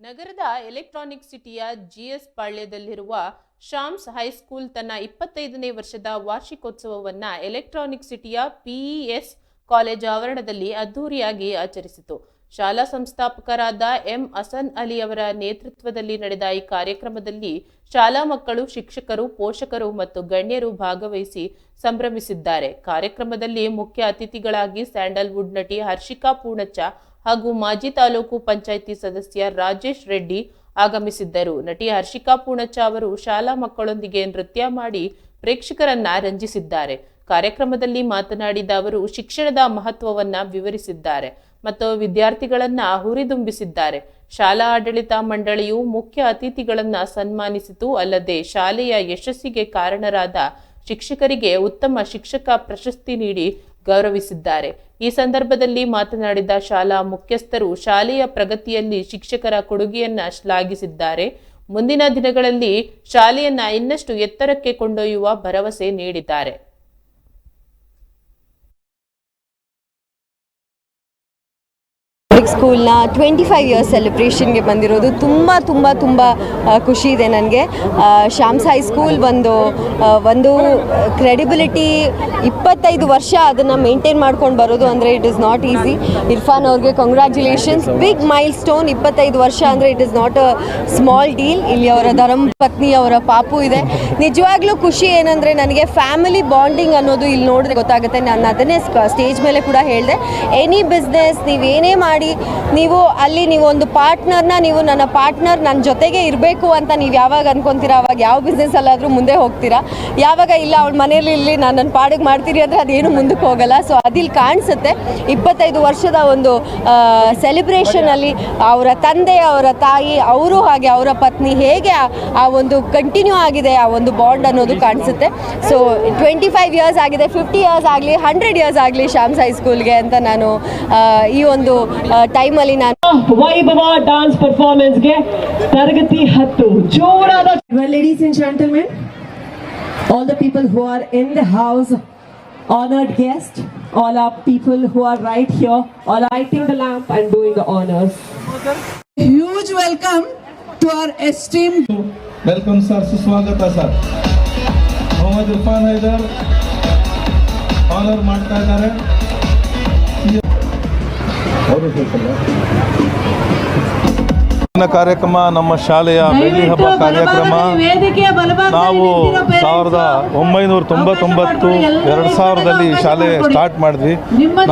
ನಗರದ ಎಲೆಕ್ಟ್ರಾನಿಕ್ ಸಿಟಿಯ GS ಪಾಳ್ಯದಲ್ಲಿರುವ Shams high school ತನ್ನ ಇಪ್ಪತ್ತೈದನೇ ವರ್ಷದ ವಾರ್ಷಿಕೋತ್ಸವವನ್ನು ಎಲೆಕ್ಟ್ರಾನಿಕ್ ಸಿಟಿಯ ಪಿಇಎಸ್ ಕಾಲೇಜ್ ಆವರಣದಲ್ಲಿ ಅದ್ಧೂರಿಯಾಗಿ ಆಚರಿಸಿತು. ಶಾಲಾ ಸಂಸ್ಥಾಪಕರಾದ ಎಂ ಅಸನ್ ಅಲಿ ಅವರ ನೇತೃತ್ವದಲ್ಲಿ ನಡೆದ ಈ ಕಾರ್ಯಕ್ರಮದಲ್ಲಿ ಶಾಲಾ ಮಕ್ಕಳು, ಶಿಕ್ಷಕರು, ಪೋಷಕರು ಮತ್ತು ಗಣ್ಯರು ಭಾಗವಹಿಸಿ ಸಂಭ್ರಮಿಸಿದ್ದಾರೆ. ಕಾರ್ಯಕ್ರಮದಲ್ಲಿ ಮುಖ್ಯ ಅತಿಥಿಗಳಾಗಿ ಸ್ಯಾಂಡಲ್ವುಡ್ ನಟಿ ಹರ್ಷಿಕಾ ಪೂಣಚ್ಚ ಹಾಗೂ ಮಾಜಿ ತಾಲೂಕು ಪಂಚಾಯಿತಿ ಸದಸ್ಯ ರಾಜೇಶ್ ರೆಡ್ಡಿ ಆಗಮಿಸಿದ್ದರು. ನಟಿ ಹರ್ಷಿಕಾ ಪೂಣಚ್ಚ ಅವರು ಶಾಲಾ ಮಕ್ಕಳೊಂದಿಗೆ ನೃತ್ಯ ಮಾಡಿ ಪ್ರೇಕ್ಷಕರನ್ನ ರಂಜಿಸಿದ್ದಾರೆ. ಕಾರ್ಯಕ್ರಮದಲ್ಲಿ ಮಾತನಾಡಿದ ಅವರು, ಶಿಕ್ಷಣದ ಮಹತ್ವವನ್ನ ವಿವರಿಸಿದ್ದಾರೆ ಮತ್ತು ವಿದ್ಯಾರ್ಥಿಗಳನ್ನ ಹುರಿದುಂಬಿಸಿದ್ದಾರೆ. ಶಾಲಾ ಆಡಳಿತ ಮಂಡಳಿಯು ಮುಖ್ಯ ಅತಿಥಿಗಳನ್ನ ಸನ್ಮಾನಿಸಿತು. ಅಲ್ಲದೆ ಶಾಲೆಯ ಯಶಸ್ಸಿಗೆ ಕಾರಣರಾದ ಶಿಕ್ಷಕರಿಗೆ ಉತ್ತಮ ಶಿಕ್ಷಕ ಪ್ರಶಸ್ತಿ ನೀಡಿ ಗೌರವಿಸಿದ್ದಾರೆ. ಈ ಸಂದರ್ಭದಲ್ಲಿ ಮಾತನಾಡಿದ ಶಾಲಾ ಮುಖ್ಯಸ್ಥರು ಶಾಲೆಯ ಪ್ರಗತಿಯಲ್ಲಿ ಶಿಕ್ಷಕರ ಕೊಡುಗೆಯನ್ನ ಶ್ಲಾಘಿಸಿದ್ದಾರೆ. ಮುಂದಿನ ದಿನಗಳಲ್ಲಿ ಶಾಲೆಯನ್ನ ಇನ್ನಷ್ಟು ಎತ್ತರಕ್ಕೆ ಕೊಂಡೊಯ್ಯುವ ಭರವಸೆ ನೀಡಿದ್ದಾರೆ. ಪಬ್ಲಿಕ್ ಸ್ಕೂಲ್ನ ಟ್ವೆಂಟಿ ಫೈವ್ ಇಯರ್ಸ್ ಸೆಲೆಬ್ರೇಷನ್ಗೆ ಬಂದಿರೋದು ತುಂಬ ತುಂಬ ತುಂಬ ಖುಷಿ ಇದೆ ನನಗೆ. ಶಾಮ್ಸ್ ಹೈಸ್ಕೂಲ್ ಒಂದು ಆ, ಒಂದು ಕ್ರೆಡಿಬಿಲಿಟಿ ಇಪ್ಪತ್ತೈದು ವರ್ಷ ಅದನ್ನು ಮೇಂಟೈನ್ ಮಾಡ್ಕೊಂಡು ಬರೋದು ಅಂದರೆ it is not easy Irfan ಅವ್ರಿಗೆ ಕಂಗ್ರ್ಯಾಚುಲೇಷನ್ಸ್ ಬಿಗ್ ಮೈಲ್ ಸ್ಟೋನ್ ಇಪ್ಪತ್ತೈದು ವರ್ಷ ಅಂದರೆ it is not a small deal ಇಲ್ಲಿ ಅವರ ಧರಂ ಪತ್ನಿ ಅವರ ಪಾಪು ಇದೆ. ನಿಜವಾಗ್ಲೂ ಖುಷಿ ಏನಂದರೆ ನನಗೆ ಫ್ಯಾಮಿಲಿ ಬಾಂಡಿಂಗ್ ಅನ್ನೋದು ಇಲ್ಲಿ ನೋಡಿದ್ರೆ ಗೊತ್ತಾಗುತ್ತೆ. ನಾನು ಅದನ್ನೇ ಸ್ಟೇಜ್ ಮೇಲೆ ಕೂಡ ಹೇಳಿದೆ. ಎನಿ ಬಿಸ್ನೆಸ್ ನೀವು ಏನೇ ಮಾಡಿ ನೀವು ಅಲ್ಲಿ ನೀವು ಒಂದು ಪಾರ್ಟ್ನರ್ನ ನೀವು ನನ್ನ ಪಾರ್ಟ್ನರ್ ನನ್ನ ಜೊತೆಗೆ ಇರಬೇಕು ಅಂತ ನೀವು ಯಾವಾಗ ಅನ್ಕೊಂತೀರಾ? ಅವಾಗ ಯಾವ ಬಿಸ್ನೆಸ್ಸಲ್ಲಾದರೂ ಮುಂದೆ ಹೋಗ್ತೀರಾ? ಯಾವಾಗ ಇಲ್ಲ, ಅವಳ ಮನೇಲಿ ಇಲ್ಲಿ ನಾನು ನನ್ನ ಪಾಡಿಗೆ ಮಾಡ್ತೀರಿ ಅಂದರೆ ಅದೇನು ಮುಂದಕ್ಕೆ ಹೋಗಲ್ಲ. ಸೊ ಅದಿಲ್ಲಿ ಕಾಣಿಸುತ್ತೆ. ಇಪ್ಪತ್ತೈದು ವರ್ಷದ ಒಂದು ಸೆಲೆಬ್ರೇಷನಲ್ಲಿ ಅವರ ತಂದೆ, ಅವರ ತಾಯಿ, ಅವರು ಹಾಗೆ ಅವರ ಪತ್ನಿ ಹೇಗೆ ಆ- ಒಂದು ಕಂಟಿನ್ಯೂ ಆಗಿದೆ, ಆ ಒಂದು ಬಾಂಡ್ ಅನ್ನೋದು ಕಾಣಿಸುತ್ತೆ. ಸೊ ಟ್ವೆಂಟಿ ಫೈವ್ ಇಯರ್ಸ್ ಆಗಿದೆ. ಫಿಫ್ಟಿ ಇಯರ್ಸ್ ಆಗಲಿ ಹಂಡ್ರೆಡ್ ಇಯರ್ಸ್ ಆಗಲಿ ಶಾಮ್ಸ್ ಹೈಸ್ಕೂಲ್ಗೆ ಅಂತ ನಾನು ಈ ಒಂದು ಟೈಮಲ್ಲಿ ನಾನು ವೈಭವ ಡಾನ್ಸ್ ಪರ್ಫಾರ್ಮೆನ್ಸ್ಗೆ ತರಗತಿ ಹತ್ತು ಜೋರಾದ Well, ladies and gentlemen, all the people who are in the house, honored guests, all our people who are right here, all lighting the lamp and doing the honors. huge welcome to our esteemed welcome sir ಸುಸ್ವಾಗತ sir Mohammed Irfan Hyder honour ಮಾಡ್ತಾ ಇದ್ದಾರೆ ಅವರು ಕಾರ್ಯಕ್ರಮ ನಮ್ಮ ಶಾಲೆಯ ಬೆಳ್ಳಿ ಹಬ್ಬ ಕಾರ್ಯಕ್ರಮ. ನಾವು ಸಾವಿರದ ಒಂಬೈನೂರ ತೊಂಬತ್ತೊಂಬತ್ತು ಎರಡು ಸಾವಿರದಲ್ಲಿ ಶಾಲೆ ಸ್ಟಾರ್ಟ್ ಮಾಡಿದ್ವಿ.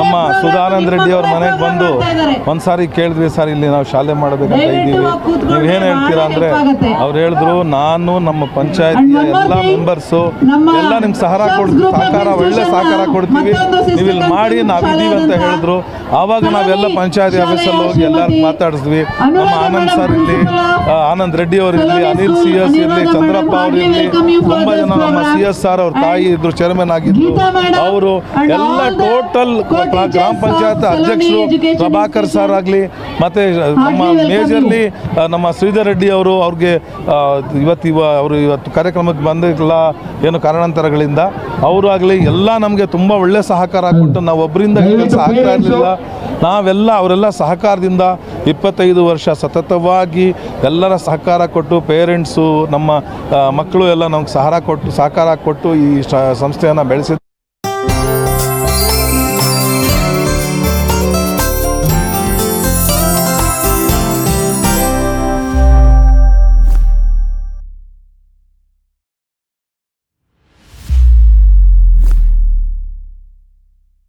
ನಮ್ಮ ಸುಧಾನಂದ ರೆಡ್ಡಿ ಅವ್ರ ಮನೆಗೆ ಬಂದು ಒಂದ್ಸಾರಿ ಕೇಳಿದ್ವಿ ಸರ್ ಇಲ್ಲಿ ನಾವು ಶಾಲೆ ಮಾಡಬೇಕಂತ ಇದ್ದೀವಿ. ನೀವು ಏನು ಹೇಳ್ತೀರಾ ಅಂದರೆ ಅವ್ರು ಹೇಳಿದ್ರು ನಾನು ನಮ್ಮ ಪಂಚಾಯತಿಯ ಎಲ್ಲ ಮೆಂಬರ್ಸು ಎಲ್ಲ ನಿಮ್ಗೆ ಸಹಕಾರ ಕೊಡ್ತೀವಿ ಸಹಕಾರ ಒಳ್ಳೆ ಸಹಕಾರ ಕೊಡ್ತೀವಿ. ನೀವು ಇಲ್ಲಿ ಮಾಡಿ ನಾವಿದ್ದೀವಿ ಅಂತ ಹೇಳಿದ್ರು. ಆವಾಗ ನಾವೆಲ್ಲ ಪಂಚಾಯತಿ ಆಫೀಸಲ್ಲಿ ಹೋಗಿ ಎಲ್ಲರೂ ಮಾತಾಡಿಸ್ವಿ ನಮ್ಮ ಆನಂದ್ ಸರ್ ಇರಲಿ ಆನಂದ್ ರೆಡ್ಡಿ ಅವರು ಇರಲಿ ಅನಿಲ್ ಸಿ ಎಸ್ ಇರಲಿ ಚಂದ್ರಪ್ಪ ಅವರು ಇರಲಿ ತುಂಬ ಜನ ನಮ್ಮ ಸಿ ಎಸ್ ಸರ್ ಅವ್ರ ತಾಯಿ ಇದ್ರು ಚೇರ್ಮನ್ ಆಗಿದ್ರು. ಅವರು ಎಲ್ಲ ಟೋಟಲ್ ಗ್ರಾಮ ಪಂಚಾಯತ್ ಅಧ್ಯಕ್ಷರು ಪ್ರಭಾಕರ್ ಸರ್ ಆಗಲಿ ಮತ್ತು ನಮ್ಮ ಮೇಜರ್ಲಿ ನಮ್ಮ ಶ್ರೀಧರ್ ರೆಡ್ಡಿ ಅವರು ಅವ್ರಿಗೆ ಇವತ್ತು ಇವ ಅವರು ಇವತ್ತು ಕಾರ್ಯಕ್ರಮಕ್ಕೆ ಬಂದಿಲ್ಲ ಏನು ಕಾರಣಾಂತರಗಳಿಂದ ಅವರು ಆಗಲಿ ಎಲ್ಲ ನಮಗೆ ತುಂಬ ಒಳ್ಳೆ ಸಹಕಾರ ಕೊಟ್ಟು ನಾವು ಒಬ್ಬರಿಂದ ಕೆಲಸ ಆಗ್ತಾ ಇರಲಿಲ್ಲ. ನಾವೆಲ್ಲ ಅವರೆಲ್ಲ ಸಹಕಾರದಿಂದ ಇಪ್ಪತ್ತೈದು ವರ್ಷ ಸತತವಾಗಿ ಎಲ್ಲರ ಸಹಕಾರ ಕೊಟ್ಟು ಪೇರೆಂಟ್ಸು ನಮ್ಮ ಮಕ್ಕಳು ಎಲ್ಲ ನಮ್ಗೆ ಸಹಕಾರ ಕೊಟ್ಟು ಸಹಕಾರ ಕೊಟ್ಟು ಈ ಸಂಸ್ಥೆಯನ್ನು ಬೆಳೆಸಿದ